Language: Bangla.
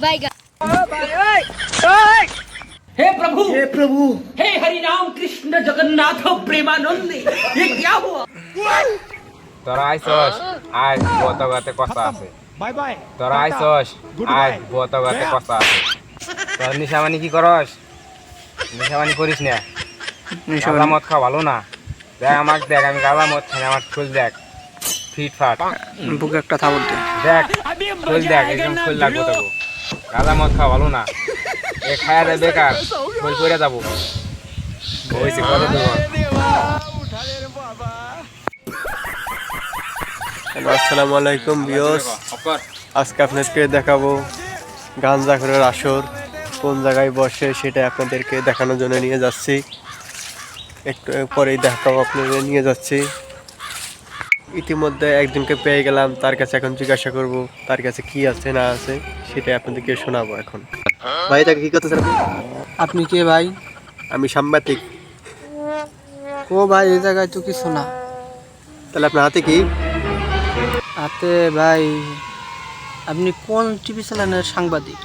बैगन हे प्रभु हे प्रभु हे हरि राम कृष्ण जगन्नाथ प्रेमानंद ये क्या हुआ তোরা আইসস আয় বত গাতে কথা আছে बाय बाय তোরা আইসস আয় বত গাতে কথা আছে তোর নিশামানি কি করস নিশামানি করিস না গাঁজা মদ খাওয়া ভালো না দেখ আমাকে দেখ আমি গাঁজা মদ খাই আমার ফুল দেখ ফিট ফাট বুকে একটা থাবর দে দেখ ফুল দেখ একদম ফুল লাগবো তোকে গাঁজা মদ খাওয়া ভালো না। এ খায়া দেয় বেকার ফুল পরে যাব। হয়েছে কত আসসালামু আলাইকুম বিয়স আজকে আপনাদেরকে দেখাবো গাঞ্জাখরের আসর, কোন জায়গায় বসে সেটা আপনাদেরকে দেখানোর জন্য নিয়ে যাচ্ছি। একটু পরেই দেখাবো, আপনাদের নিয়ে যাচ্ছি। ইতিমধ্যে একজনকে পেয়ে গেলাম, তার কাছে এখন জিজ্ঞাসা করব, তার কাছে কি আছে, না আছে। সেটা আপনাদেরকে শোনাবো এখন। ভাই তাকে কি করতেছেন আপনি? আপনি কে ভাই? আমি সাংবাদিক। ও ভাই এই জায়গায় তো কিছু না। তাহলে আপনার হাতে কি? হাতে ভাই আপনি কোন টিভি চ্যানেলের সাংবাদিক?